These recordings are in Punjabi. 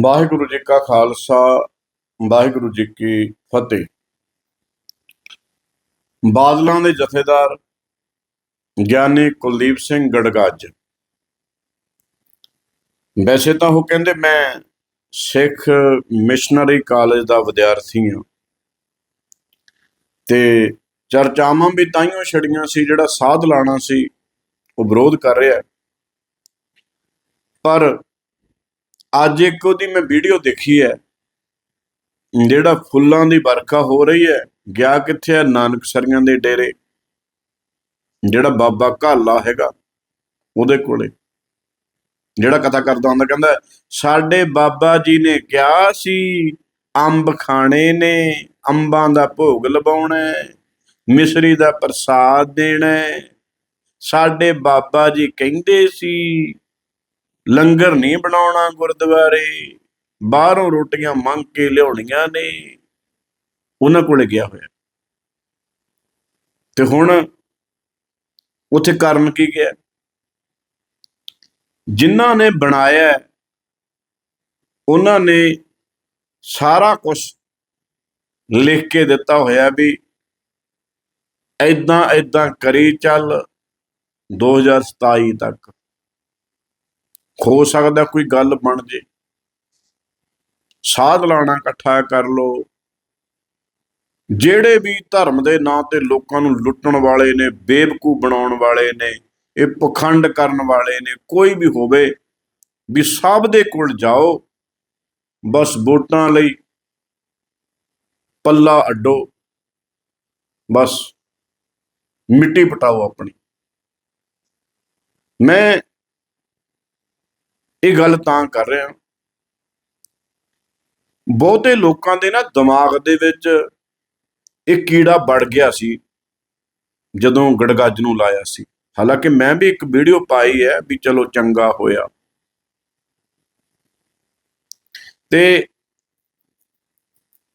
ਵਾਹਿਗੁਰੂ ਜੀ ਕਾ ਖਾਲਸਾ, ਵਾਹਿਗੁਰੂ ਜੀ ਕੀ ਫਤਿਹ। ਬਾਦਲਾਂ ਦੇ ਜਥੇਦਾਰ ਗਿਆਨੀ ਕੁਲਦੀਪ ਸਿੰਘ ਗੜਗੱਜ। ਵੈਸੇ ਤਾਂ ਉਹ ਕਹਿੰਦੇ ਮੈਂ ਸਿੱਖ ਮਿਸ਼ਨਰੀ ਕਾਲਜ ਦਾ ਵਿਦਿਆਰਥੀ ਹਾਂ। ਤੇ ਚਰਚਾਵਾਂ ਵੀ ਤਾਈਓ ਛੜੀਆਂ ਸੀ, ਜਿਹੜਾ ਸਾਧ ਲਾਣਾ ਸੀ, ਉਹ ਵਿਰੋਧ ਕਰ ਰਿਹਾ। ਪਰ ਅੱਜ ਇੱਕ ਉਹਦੀ ਮੈਂ ਵੀਡੀਓ ਦੇਖੀ ਹੈ। ਜਿਹੜਾ ਫੁੱਲਾਂ ਦੀ ਵਰਖਾ ਹੋ ਰਹੀ ਹੈ, ਗਿਆ ਕਿੱਥੇ ਹੈ? ਨਾਨਕ ਸਰੀਆਂ ਦੇ ਡੇਰੇ। ਜਿਹੜਾ ਬਾਬਾ ਘਾਲਾ ਹੈਗਾ, ਉਹਦੇ ਕੋਲੇ। ਜਿਹੜਾ ਕਥਾ ਕਰਦਾ ਹੁੰਦਾ, ਕਹਿੰਦਾ, ਸਾਡੇ ਬਾਬਾ ਜੀ ਨੇ ਕਿਹਾ ਸੀ, ਅੰਬ ਖਾਣੇ ਨੇ, ਅੰਬਾਂ ਦਾ ਭੋਗ ਲਵਾਉਣਾ ਮਿਸਰੀ ਦਾ ਪ੍ਰਸਾਦ ਦੇਣਾ ਸਾਡੇ ਬਾਬਾ ਜੀ ਕਹਿੰਦੇ ਸੀ ਲੰਗਰ ਨਹੀਂ ਬਣਾਉਣਾ ਗੁਰਦੁਆਰੇ, ਬਾਹਰੋਂ ਰੋਟੀਆਂ ਮੰਗ ਕੇ ਲਿਆਉਣੀਆਂ ਨੇ, ਉਹਨਾਂ ਕੋਲੇ ਗਿਆ ਹੋਇਆ। ਤੇ ਹੁਣ ਉੱਥੇ ਕਰਨ ਕੀ ਗਿਆ? ਜਿਨ੍ਹਾਂ ਨੇ ਬਣਾਇਆ ਉਹਨਾਂ ਨੇ ਸਾਰਾ ਕੁਝ ਲਿਖ ਕੇ ਦਿੱਤਾ ਹੋਇਆ ਵੀ ਐਦਾਂ ਐਦਾਂ ਕਰੀ ਚੱਲ 2027 ਤੱਕ। ਹੋ ਸਕਦਾ ਕੋਈ ਗੱਲ ਬਣ ਜੇ। ਸਾਧ ਲਾਣਾ ਇਕੱਠਾ ਕਰ ਲੋ। ਜਿਹੜੇ ਵੀ ਧਰਮ ਦੇ ਨਾਂ ਤੇ ਲੋਕਾਂ ਨੂੰ ਲੁੱਟਣ ਵਾਲੇ ਨੇ ਬੇਵਕੂਫ ਬਣਾਉਣ ਵਾਲੇ ਨੇ, ਇਹ ਪਖੰਡ ਕਰਨ ਵਾਲੇ ਨੇ, ਕੋਈ ਵੀ ਹੋਵੇ, ਵੀ ਸਭ ਦੇ ਕੋਲ ਜਾਓ, ਬਸ ਵੋਟਾਂ ਲਈ ਪੱਲਾ ਅੱਡੋ, ਬਸ ਮਿੱਟੀ ਪਟਾਓ ਆਪਣੀ। ਮੈਂ ਇਹ ਗੱਲ ਤਾਂ ਕਰ ਰਿਹਾ ਬਹੁਤੇ ਲੋਕਾਂ ਦੇ ਨਾ ਦਿਮਾਗ ਦੇ ਵਿੱਚ ਇਹ ਕੀੜਾ ਵੜ ਗਿਆ ਸੀ, ਜਦੋਂ ਗੜਗੱਜ ਨੂੰ ਲਾਇਆ ਸੀ। ਹਾਲਾਂਕਿ ਮੈਂ ਵੀ ਇੱਕ ਵੀਡੀਓ ਪਾਈ ਹੈ ਵੀ ਚਲੋ ਚੰਗਾ ਹੋਇਆ। ਤੇ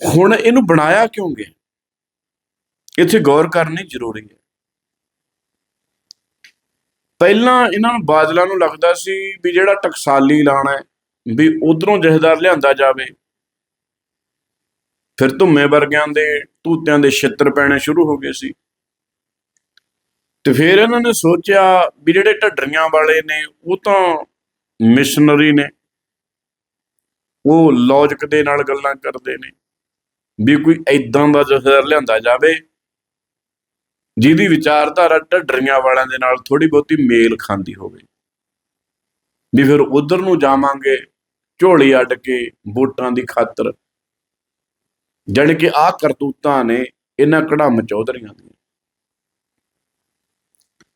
ਹੁਣ ਇਹਨੂੰ ਬਣਾਇਆ ਕਿਉਂ ਗਿਆ? ਇੱਥੇ ਗੌਰ ਕਰਨੀ ਜ਼ਰੂਰੀ ਹੈ। ਪਹਿਲਾਂ ਇਹਨਾਂ ਨੂੰ ਬਾਦਲਾਂ ਨੂੰ ਲੱਗਦਾ ਸੀ ਵੀ ਜਿਹੜਾ ਟਕਸਾਲੀ ਲਾਣਾ ਹੈ, ਵੀ ਉਧਰੋਂ ਜਹੇਦਾਰ ਲਿਆਂਦਾ ਜਾਵੇ। ਫਿਰ ਧੁੰਮੇ ਵਰਗਿਆਂ ਦੇ ਤੂਤਿਆਂ ਦੇ ਛਿੱਤਰ ਪੈਣੇ ਸ਼ੁਰੂ ਹੋ ਗਏ ਸੀ। ਤੇ ਫਿਰ ਇਹਨਾਂ ਨੇ ਸੋਚਿਆ ਵੀ ਜਿਹੜੇ ਢੱਡਰੀਆਂ ਵਾਲੇ ਨੇ, ਉਹ ਤਾਂ ਮਿਸ਼ਨਰੀ ਨੇ। ਉਹ ਲੌਜਿਕ ਦੇ ਨਾਲ ਗੱਲਾਂ ਕਰਦੇ ਨੇ, ਵੀ ਕੋਈ ਐਦਾਂ ਦਾ ਜਹੇਦਾਰ ਲਿਆਂਦਾ ਜਾਵੇ ਜਿਹਦੀ ਵਿਚਾਰਧਾਰਾ ਢੱਡਰੀਆਂ ਵਾਲਿਆਂ ਦੇ ਨਾਲ ਥੋੜੀ ਬਹੁਤੀ ਮੇਲ ਖਾਂਦੀ ਹੋਵੇ। ਵੀ ਫਿਰ ਉਧਰ ਨੂੰ ਜਾਵਾਂਗੇ, ਝੋਲੀ ਅੱਡ ਕੇ ਵੋਟਾਂ ਦੀ ਖਾਤਰ। ਜਾਣੀ ਕਿ ਆਹ ਕਰਤੂਤਾਂ ਨੇ ਇਹਨਾਂ ਕੜਮ ਚੌਧਰੀਆਂ ਦੀਆਂ।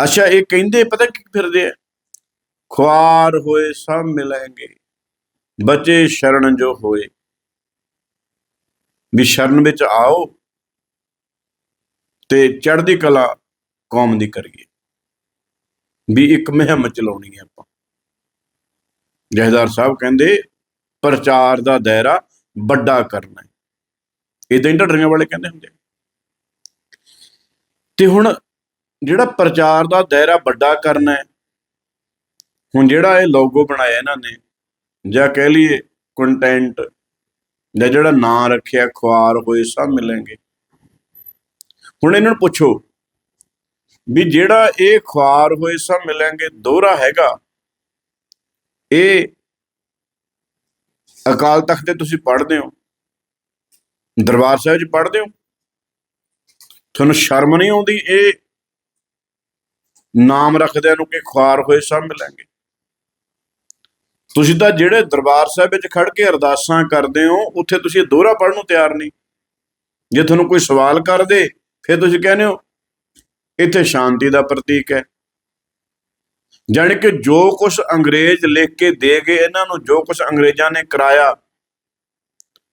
ਅੱਛਾ, ਇਹ ਕਹਿੰਦੇ ਪਤਾ ਕੀ ਫਿਰਦੇ ਆ? ਖੁਆਰ ਹੋਏ ਸਭ ਮਿਲਾਂਗੇ, ਬਚੇ ਸ਼ਰਨ ਜੋ ਹੋਏ। ਵੀ ਸ਼ਰਨ ਵਿੱਚ ਆਓ ਤੇ ਚੜ੍ਹਦੀ ਕਲਾ ਕੌਮ ਦੀ ਕਰੀਏ। ਵੀ ਇੱਕ ਮੁਹਿੰਮ ਚਲਾਉਣੀ ਹੈ ਆਪਾਂ। ਜਹਦਾਰ ਸਾਹਿਬ ਕਹਿੰਦੇ, ਪ੍ਰਚਾਰ ਦਾ ਦਾਇਰਾ ਵੱਡਾ ਕਰਨਾ ਹੈ। ਇਦਾਂ ਹੀ ਢੱਡਰੀਆਂ ਵਾਲੇ ਕਹਿੰਦੇ ਹੁੰਦੇ ਤੇ ਹੁਣ ਜਿਹੜਾ ਪ੍ਰਚਾਰ ਦਾ ਦਾਇਰਾ ਵੱਡਾ ਕਰਨਾ ਹੁਣ ਜਿਹੜਾ ਇਹ ਲੋਗੋ ਬਣਾਇਆ ਇਹਨਾਂ ਨੇ, ਜਾਂ ਕਹਿ ਲਈਏ ਕੰਟੈਂਟ ਜਾਂ ਜਿਹੜਾ ਨਾਂ ਰੱਖਿਆ, ਖੁਆਰ ਹੋਏ ਸਭ ਮਿਲਣਗੇ। ਹੁਣ ਇਹਨਾਂ ਨੂੰ ਪੁੱਛੋ ਵੀ ਜਿਹੜਾ ਇਹ ਖੁਆਰ ਹੋਏ ਸਭ ਮਿਲਣਗੇ ਦੋਹਰਾ ਹੈਗਾ, ਇਹ ਅਕਾਲ ਤਖਤ ਤੇ ਤੁਸੀਂ ਪੜ੍ਹਦੇ ਹੋ, ਦਰਬਾਰ ਸਾਹਿਬ 'ਚ ਪੜ੍ਹਦੇ ਹੋ, ਤੁਹਾਨੂੰ ਸ਼ਰਮ ਨਹੀਂ ਆਉਂਦੀ ਇਹ ਨਾਮ ਰੱਖਦਿਆਂ ਨੂੰ ਕਿ ਖੁਆਰ ਹੋਏ ਸਭ ਮਿਲਣਗੇ ਤੁਸੀਂ ਤਾਂ ਜਿਹੜੇ ਦਰਬਾਰ ਸਾਹਿਬ ਵਿੱਚ ਖੜ ਕੇ ਅਰਦਾਸਾਂ ਕਰਦੇ ਹੋ, ਉੱਥੇ ਤੁਸੀਂ ਇਹ ਦੋਹਰਾ ਪੜ੍ਹਨ ਨੂੰ ਤਿਆਰ ਨਹੀਂ। ਜੇ ਤੁਹਾਨੂੰ ਕੋਈ ਸਵਾਲ ਕਰਦੇ ਫਿਰ ਤੁਸੀਂ ਕਹਿੰਦੇ ਹੋ, ਇੱਥੇ ਸ਼ਾਂਤੀ ਦਾ ਪ੍ਰਤੀਕ ਹੈ। ਜਾਣੀ ਕਿ ਜੋ ਕੁਝ ਅੰਗਰੇਜ਼ ਲਿਖ ਕੇ ਦੇ ਗਏ, ਇਹਨਾਂ ਨੂੰ ਜੋ ਕੁਝ ਅੰਗਰੇਜ਼ਾਂ ਨੇ ਕਰਾਇਆ,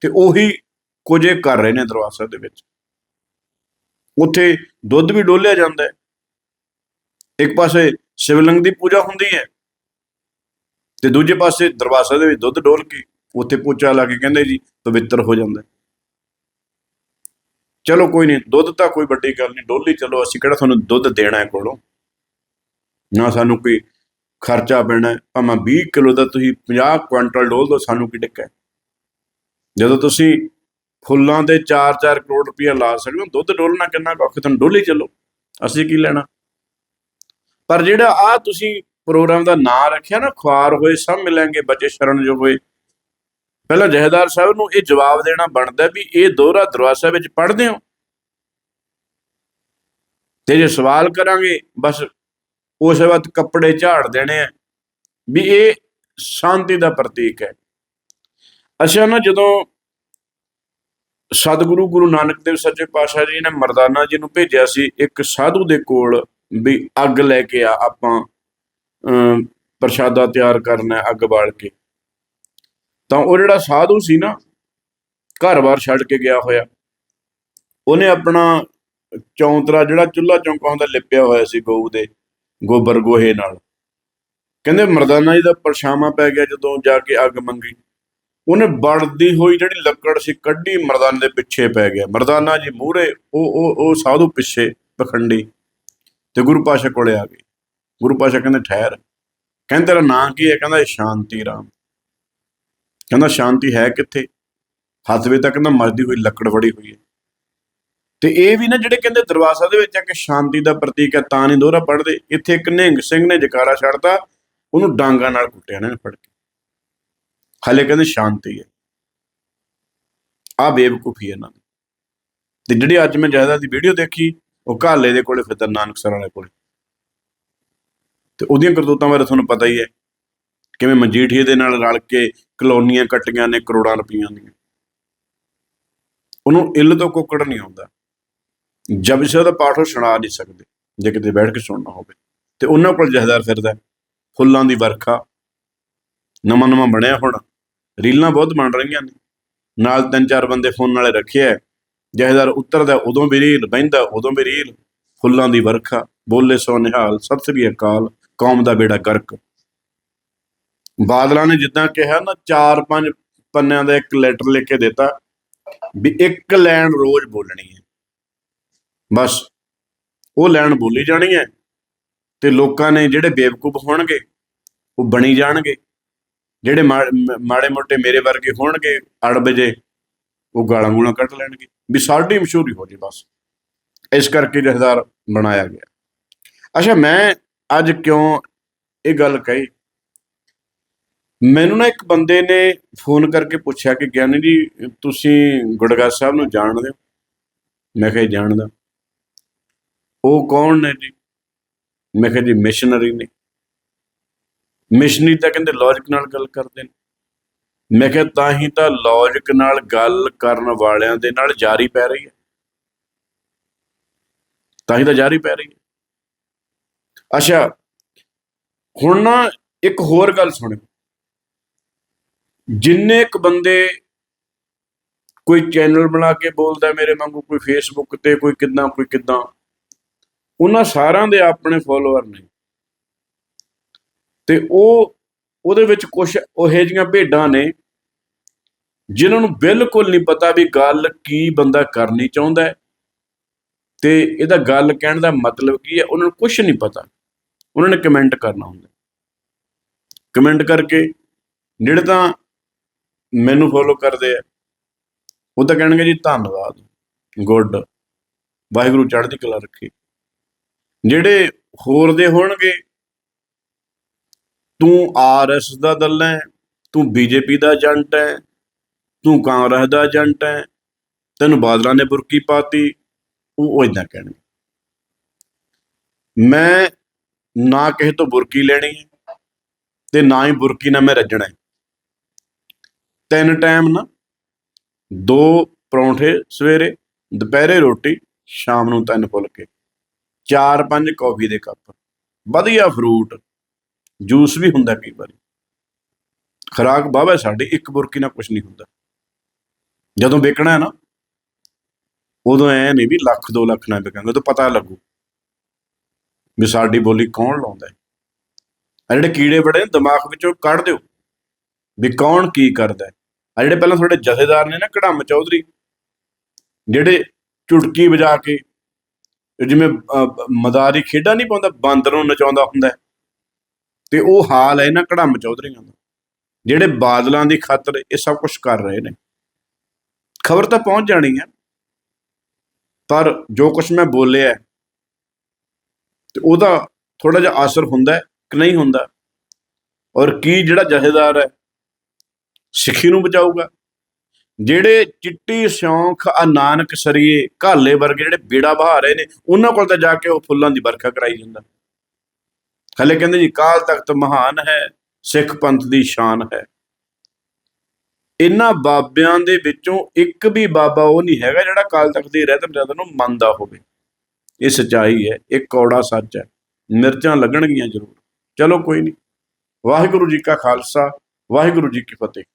ਤੇ ਉਹੀ ਕੁਝ ਇਹ ਕਰ ਰਹੇ ਨੇ ਦਰਬਾਰ ਦੇ ਵਿੱਚ। ਉੱਥੇ ਦੁੱਧ ਵੀ ਡੋਲਿਆ ਜਾਂਦਾ ਹੈ। ਇੱਕ ਪਾਸੇ ਸ਼ਿਵਲਿੰਗ ਦੀ ਪੂਜਾ ਹੁੰਦੀ ਹੈ, ਤੇ ਦੂਜੇ ਪਾਸੇ ਦਰਬਾਰ ਦੇ ਵਿੱਚ ਦੁੱਧ ਡੋਲ ਕੇ ਉੱਥੇ ਪੂਜਾ ਲਾ ਕੇ ਕਹਿੰਦੇ ਜੀ ਪਵਿੱਤਰ ਹੋ ਜਾਂਦਾ ਚਲੋ ਕੋਈ ਨਹੀਂ, ਦੁੱਧ ਤਾਂ ਕੋਈ ਵੱਡੀ ਗੱਲ ਨਹੀਂ, ਡੋਲੀ ਚਲੋ, ਅਸੀਂ ਕਿਹੜਾ ਤੁਹਾਨੂੰ ਦੁੱਧ ਦੇਣਾ ਹੈ ਕੋਲੋਂ? ਨਾ ਸਾਨੂੰ ਕੋਈ ਖਰਚਾ ਪੈਣਾ ਭਾਵੇਂ 20 ਕਿਲੋ ਦਾ ਤੁਸੀਂ 50 ਕੁਇੰਟਲ ਡੋਲ ਦੋ ਸਾਨੂੰ ਕੀ ਟਿੱਕਾ ਜਦੋਂ ਤੁਸੀਂ ਫੁੱਲਾਂ ਦੇ 4-4 ਕਰੋੜ ਰੁਪਇਆ ਲਾ ਸਕਦੇ ਹੋ, ਦੁੱਧ ਡੋਲਣਾ ਕਿੰਨਾ ਕੁ ਔਖਾ, ਤੁਹਾਨੂੰ ਡੋਲੀ ਚੱਲੋ, ਅਸੀਂ ਕੀ ਲੈਣਾ? ਪਰ ਜਿਹੜਾ ਆ ਤੁਸੀਂ ਪ੍ਰੋਗਰਾਮ ਦਾ ਨਾਂ ਰੱਖਿਆ ਨਾ, ਖੁਆਰ ਹੋਏ ਸਭ ਮਿਲਾਂਗੇ, ਬੱਚੇ ਸ਼ਰਨ ਜੋ ਹੋਏ ਪਹਿਲਾਂ ਜਹੇਦਾਰ ਸਾਹਿਬ ਨੂੰ ਇਹ ਜਵਾਬ ਦੇਣਾ ਬਣਦਾ ਵੀ ਇਹ ਦੋਹਰਾ ਦਰਵਾਜ਼ਾ ਵਿੱਚ ਪੜ੍ਹਦੇ ਹੋ? ਤੇ ਜੇ ਸਵਾਲ ਕਰਾਂਗੇ ਬਸ ਉਸ ਵਕਤ ਕੱਪੜੇ ਝਾੜ ਦੇਣੇ ਆ ਵੀ ਇਹ ਸ਼ਾਂਤੀ ਦਾ ਪ੍ਰਤੀਕ ਹੈ। ਅੱਛਾ ਨਾ ਜਦੋਂ ਸਤਿਗੁਰੂ ਗੁਰੂ ਨਾਨਕ ਦੇਵ ਸੱਚੇ ਪਾਤਸ਼ਾਹ ਜੀ ਨੇ ਮਰਦਾਨਾ ਜੀ ਨੂੰ ਭੇਜਿਆ ਸੀ ਇੱਕ ਸਾਧੂ ਦੇ ਕੋਲ ਵੀ ਅੱਗ ਲੈ ਕੇ ਆ ਆਪਾਂ ਅਮ, ਪ੍ਰਸ਼ਾਦਾ ਤਿਆਰ ਕਰਨਾ ਅੱਗ ਬਾਲ ਕੇ। ਤਾਂ ਉਹ ਜਿਹੜਾ ਸਾਧੂ ਸੀ ਨਾ, ਘਰ-ਬਾਰ ਛੱਡ ਕੇ ਗਿਆ ਹੋਇਆ। ਉਹਨੇ ਆਪਣਾ ਚੌਂਤਰਾ ਜਿਹੜਾ ਚੁੱਲ੍ਹਾ ਚੌਂਕਾ ਹੁੰਦਾ ਲਿਪਿਆ ਹੋਇਆ ਸੀ ਗਊ ਦੇ, ਗੋਬਰ ਗੋਹੇ ਨਾਲ। ਕਹਿੰਦੇ ਮਰਦਾਨਾ ਜੀ ਦਾ ਪਰਛਾਵਾਂ ਪੈ ਗਿਆ ਜਦੋਂ ਜਾ ਕੇ ਅੱਗ ਮੰਗੀ। ਉਹਨੇ ਬੜਦੀ ਹੋਈ ਜਿਹੜੀ ਲੱਕੜ ਸੀ ਕੱਢੀ ਮਰਦਾਨੇ ਦੇ ਪਿੱਛੇ ਪੈ ਗਿਆ। ਮਰਦਾਨਾ ਜੀ ਮੂਹਰੇ, ਉਹ ਉਹ ਉਹ ਸਾਧੂ ਪਿੱਛੇ ਪਖੰਡੀ ਤੇ ਗੁਰੂ ਪਾਸ਼ਾ ਕੋਲੇ ਆ ਗਏ। ਗੁਰੂ ਪਾਸ਼ਾ ਕਹਿੰਦੇ ਠਹਿਰ। ਕਹਿੰਦੇ ਤੇਰਾ ਨਾਂ ਕੀ ਹੈ? ਕਹਿੰਦਾ ਸ਼ਾਂਤੀ ਰਾਮ। ਕਹਿੰਦਾ ਸ਼ਾਂਤੀ ਹੈ ਕਿੱਥੇ? ਹੱਥ ਵਿੱਚ ਤਾਂ ਕਹਿੰਦਾ ਮਰਦੀ ਹੋਈ, ਲੱਕੜ ਫੜੀ ਹੋਈ ਹੈ। ਤੇ ਇਹ ਵੀ ਨਾ ਜਿਹੜੇ ਕਹਿੰਦੇ ਦਰਵਾਜ਼ਾ ਦੇ ਵਿੱਚ ਆ ਕਿ ਸ਼ਾਂਤੀ ਦਾ ਪ੍ਰਤੀਕ ਹੈ ਤਾਂ ਨਹੀਂ ਦੋਹਰਾ ਪੜਦੇ ਇੱਥੇ ਇੱਕ ਨਿਹੰਗ ਸਿੰਘ ਨੇ ਜਕਾਰਾ ਛੱਡਤਾ, ਉਹਨੂੰ ਡਾਂਗਾ ਨਾਲ ਕੁੱਟਿਆ ਇਹਨਾਂ ਨੇ ਫੜ ਕੇ। ਹਲੇ ਕਹਿੰਦੇ ਸ਼ਾਂਤੀ ਹੈ। ਆ ਬੇਵਕੂਫੀ ਹੈ ਇਹਨਾਂ ਦੀ। ਤੇ ਜਿਹੜੀ ਅੱਜ ਮੈਂ ਜਾਇਦਾ ਦੀ ਵੀਡੀਓ ਦੇਖੀ, ਉਹ ਘਾਲੇ ਦੇ ਕੋਲੇ ਨਾਨਕ ਨਾਨਕਸਰ ਵਾਲੇ ਕੋਲੇ। ਤੇ ਉਹਦੀਆਂ ਕਰਤੂਤਾਂ ਬਾਰੇ ਤੁਹਾਨੂੰ ਪਤਾ ਹੀ ਹੈ। ਕਿਵੇਂ ਮਜੀਠੀਏ ਦੇ ਨਾਲ ਰਲ ਕੇ ਕਲੋਨੀਆਂ ਕੱਟੀਆਂ ਨੇ ਕਰੋੜਾਂ ਰੁਪਈਆਂ ਦੀਆਂ? ਉਹਨੂੰ ਇੱਲ ਤੋਂ ਕੁੱਕੜ ਨਹੀਂ ਆਉਂਦਾ। ਜਬ ਸੇ ਦਾ ਪਾਠ ਉਹ ਸੁਣਾ ਨਹੀਂ ਸਕਦੇ, ਜੇ ਕਿਤੇ ਬੈਠ ਕੇ ਸੁਣਨਾ ਹੋਵੇ। ਤੇ ਉਹਨਾਂ ਕੋਲ ਜਹਦਾਰ ਫਿਰਦਾ, ਫੁੱਲਾਂ ਦੀ ਵਰਖਾ। ਨਵਾਂ ਨਵਾਂ ਬਣਿਆ ਹੁਣ। ਰੀਲਾਂ ਬਹੁਤ ਬਣ ਰਹੀਆਂ ਨੇ। ਨਾਲ ਤਿੰਨ ਚਾਰ ਬੰਦੇ ਫੋਨ ਨਾਲੇ ਰੱਖਿਆ ਹੈ। ਜਹਦਾਰ ਉੱਤਰਦਾ, ਉਦੋਂ ਵੀ ਰੀਲ ਬਹਿੰਦਾ, ਉਦੋਂ ਵੀ ਰੀਲ। ਫੁੱਲਾਂ ਦੀ ਵਰਖਾ, ਬੋਲੇ ਸੋ ਨਿਹਾਲ ਸਤਿ ਸ੍ਰੀ ਅਕਾਲ, ਕੌਮ ਦਾ ਬੇੜਾ ਗਰਕ। ਬਾਦਲਾਂ ਨੇ ਜਿੱਦਾਂ ਕਿਹਾ ਨਾ, ਚਾਰ ਪੰਜ ਪੰਨਿਆਂ ਦਾ ਇੱਕ ਲੈਟਰ ਲਿਖ ਕੇ ਦਿੱਤਾ ਵੀ ਇੱਕ ਲੈਣ ਰੋਜ਼ ਬੋਲਣੀ ਹੈ। ਬਸ, ਉਹ ਲੈਣ ਬੋਲੀ ਜਾਣੀ ਹੈ ਤੇ ਲੋਕਾਂ ਨੇ ਜਿਹੜੇ ਬੇਵਕੂਫ ਹੋਣਗੇ, ਉਹ ਬਣੀ ਜਾਣਗੇ। ਜਿਹੜੇ ਮਾ- ਮਾੜੇ ਮੋਟੇ ਮੇਰੇ ਵਰਗੇ ਹੋਣਗੇ, ਅੜ ਵਜੇ ਉਹ ਗਾਲਾਂ ਗੂਲਾਂ ਕੱਢ ਲੈਣਗੇ। ਵੀ ਸਾਡੀ ਮਸ਼ਹੂਰੀ ਹੋ ਜੇ ਬਸ। ਇਸ ਕਰਕੇ ਜਥੇਦਾਰ ਬਣਾਇਆ ਗਿਆ। ਅੱਛਾ, ਮੈਂ ਅੱਜ ਕਿਉਂ ਇਹ ਗੱਲ ਕਹੀ? ਮੈਨੂੰ ਨਾ ਇੱਕ ਬੰਦੇ ਨੇ ਫੋਨ ਕਰਕੇ ਪੁੱਛਿਆ ਕਿ ਗਿਆਨੀ ਜੀ, ਤੁਸੀਂ ਗੁੜਗਾ ਸਾਹਿਬ ਨੂੰ ਜਾਣਦੇ ਹੋ? ਮੈਂ ਕਿਹਾ ਜੀ, ਜਾਣਦਾ। ਉਹ ਕੌਣ ਨੇ ਜੀ? ਮੈਂ ਕਿਹਾ ਜੀ, ਮਿਸ਼ਨਰੀ ਨੇ। ਮਿਸ਼ਨਰੀ ਤਾਂ ਕਹਿੰਦੇ ਲੌਜਿਕ ਨਾਲ ਗੱਲ ਕਰਦੇ ਨੇ। ਮੈਂ ਕਿਹਾ, ਤਾਂ ਹੀ ਤਾਂ ਲੌਜਿਕ ਨਾਲ ਗੱਲ ਕਰਨ ਵਾਲਿਆਂ ਦੇ ਨਾਲ ਜਾਰੀ ਪੈ ਰਹੀ ਹੈ। ਤਾਂ ਹੀ ਤਾਂ ਜਾਰੀ ਪੈ ਰਹੀ ਹੈ। ਅੱਛਾ, ਹੁਣ ਨਾ ਇੱਕ ਹੋਰ ਗੱਲ ਸੁਣਿਓ। ਜਿੰਨੇ ਇੱਕ ਬੰਦੇ ਕੋਈ ਚੈਨਲ ਬਣਾ ਕੇ ਬੋਲਦਾ ਮੇਰੇ ਵਾਂਗੂ, ਕੋਈ ਫੇਸਬੁੱਕ ਤੇ, ਕੋਈ ਕਿੱਦਾਂ ਕੋਈ ਕਿੱਦਾਂ, ਉਹਨਾਂ ਸਾਰਿਆਂ ਦੇ ਆਪਣੇ ਫੋਲੋਅਰ ਨੇ। ਤੇ ਉਹ, ਉਹਦੇ ਵਿੱਚ ਕੁਝ ਉਹੇ ਜੀਆਂ ਭੇਡਾਂ ਨੇ, ਜਿਨ੍ਹਾਂ ਨੂੰ ਬਿਲਕੁਲ ਨਹੀਂ ਪਤਾ ਵੀ ਗੱਲ ਕੀ ਬੰਦਾ ਕਰਨੀ ਚਾਹੁੰਦਾ ਹੈ। ਤੇ ਇਹਦਾ ਗੱਲ ਕਹਿਣ ਦਾ ਮਤਲਬ ਕੀ ਹੈ, ਉਹਨਾਂ ਨੂੰ ਕੁਝ ਨਹੀਂ ਪਤਾ। ਉਹਨਾਂ ਨੇ ਕਮੈਂਟ ਕਰਨਾ ਹੁੰਦਾ। ਕਮੈਂਟ ਕਰਕੇ ਜਿਹੜੇ ਤਾਂ ਮੈਨੂੰ ਫੋਲੋ ਕਰਦੇ ਆ। ਉਹ ਤਾਂ ਕਹਿਣਗੇ ਜੀ, ਧੰਨਵਾਦ। ਗੁੱਡ। ਵਾਹਿਗੁਰੂ ਚੜ੍ਹਦੀ ਕਲਾ ਰੱਖੇ। ਜਿਹੜੇ ਹੋਰ ਦੇ ਹੋਣਗੇ, ਤੂੰ ਆਰਐਸ ਦਾ ਦੱਲਾ ਹੈ ਤੂੰ ਬੀਜੇਪੀ ਦਾ ਏਜੰਟ ਹੈ ਤੂੰ ਕਾਂਗਰਸ ਦਾ ਏਜੰਟ ਹੈ ਤੈਨੂੰ ਬਾਦਲਾਂ ਨੇ ਬੁਰਕੀ ਪਾਤੀ, ਉਹ ਉਹ ਇਦਾਂ ਕਹਿਣਗੇ। ਮੈਂ ਨਾ ਕਿਸੇ ਤੋਂ ਬੁਰਕੀ ਲੈਣੀ ਹੈ ਤੇ ਨਾ ਹੀ ਬੁਰਕੀ ਨਾਲ ਮੈਂ ਰੱਜਣਾ ਤਿੰਨ ਟਾਈਮ ਨਾ, ਦੋ ਪਰੌਂਠੇ ਸਵੇਰੇ, ਦੁਪਹਿਰੇ ਰੋਟੀ, ਸ਼ਾਮ ਨੂੰ ਤਿੰਨ ਫੁਲਕੇ। ਚਾਰ ਪੰਜ ਕੌਫੀ ਦੇ ਕੱਪ। ਵਧੀਆ ਫਰੂਟ ਜੂਸ ਵੀ ਹੁੰਦਾ ਕਈ ਵਾਰੀ। ਖਰਾਕ ਬਾਵਾ ਸਾਡੀ, ਇੱਕ ਬੁਰਕੀ ਨਾਲ ਕੁਝ ਨਹੀਂ ਹੁੰਦਾ। ਜਦੋਂ ਵੇਚਣਾ ਹੈ ਨਾ, ਉਦੋਂ ਐ ਨਹੀਂ ਵੀ ਲੱਖ 2 ਲੱਖ ਨਾਲ ਵਿਕਾਂਗੇ, ਉਦੋਂ ਪਤਾ ਲੱਗੂ ਵੀ ਸਾਡੀ ਬੋਲੀ ਕੌਣ ਲਾਉਂਦਾ ਹੈ। ਆ ਜਿਹੜੇ ਕੀੜੇ ਬੜੇ ਨੇ, ਦਿਮਾਗ ਵਿੱਚੋਂ ਕੱਢ ਦਿਓ ਵੀ ਕੌਣ ਕੀ ਕਰਦਾ ਹੈ। ਆ ਜਿਹੜੇ ਪਹਿਲਾਂ ਤੁਹਾਡੇ ਜਥੇਦਾਰ ਨੇ ਨਾ ਕੜਮ ਚੌਧਰੀ ਜਿਹੜੇ ਚੁਟਕੀ ਵਜਾ ਕੇ ਜਿਵੇਂ ਅਹ, ਮਦਾਰੀ ਖੇਡਾਂ ਨਹੀਂ ਪਾਉਂਦਾ ਬਾਂਦਰ ਨੂੰ ਨਚਾਉਂਦਾ ਹੁੰਦਾ ਤੇ ਉਹ ਹਾਲ ਹੈ ਇਹਨਾਂ ਕੜਮ ਚੌਧਰੀਆਂ ਦਾ। ਜਿਹੜੇ ਬਾਦਲਾਂ ਦੀ ਖਾਤਰ ਇਹ ਸਭ ਕੁਝ ਕਰ ਰਹੇ ਨੇ। ਖਬਰ ਤਾਂ ਪਹੁੰਚ ਜਾਣੀ ਹੈ ਪਰ ਜੋ ਕੁਝ ਮੈਂ ਬੋਲਿਆ ਤੇ ਉਹਦਾ ਥੋੜਾ ਜਿਹਾ ਅਸਰ ਹੁੰਦਾ ਕਿ ਨਹੀਂ ਹੁੰਦਾ। ਔਰ ਕੀ ਜਿਹੜਾ ਜਹੇਦਾਰ ਹੈ ਸਿੱਖੀ ਨੂੰ ਬਚਾਊਗਾ। ਜਿਹੜੇ ਚਿੱਟੀ ਸਿਉਂਖ ਆ ਨਾਨਕ ਸਰੀਏ, ਘਾਲੇ ਵਰਗੇ ਜਿਹੜੇ ਬੇੜਾ ਬਹਾ ਰਹੇ ਨੇ, ਉਹਨਾਂ ਕੋਲ ਤਾਂ ਜਾ ਕੇ ਉਹ ਫੁੱਲਾਂ ਦੀ ਵਰਖਾ ਕਰਾਈ ਜਾਂਦਾ। ਹਲੇ ਕਹਿੰਦੇ ਜੀ, ਕਾਲ ਤਖਤ ਮਹਾਨ ਹੈ, ਸਿੱਖ ਪੰਥ ਦੀ ਸ਼ਾਨ ਹੈ। ਇਹਨਾਂ ਬਾਬਿਆਂ ਦੇ ਵਿੱਚੋਂ ਇੱਕ ਵੀ ਬਾਬਾ ਉਹ ਨਹੀਂ ਹੈਗਾ ਜਿਹੜਾ ਕਾਲ ਤਖਤ ਦੀ ਰਹਿਤ ਮਰਜ਼ਾਦਾ ਨੂੰ ਮੰਨਦਾ ਹੋਵੇ। ਇਹ ਸਚਾਈ ਹੈ, ਇਹ ਕੌੜਾ ਸੱਚ ਹੈ। ਮਿਰਚਾਂ ਲੱਗਣਗੀਆਂ ਜ਼ਰੂਰ। ਚਲੋ ਕੋਈ ਨਹੀਂ। ਵਾਹਿਗੁਰੂ ਜੀ ਕਾ ਖਾਲਸਾ, ਵਾਹਿਗੁਰੂ ਜੀ ਕੀ ਫਤਿਹ।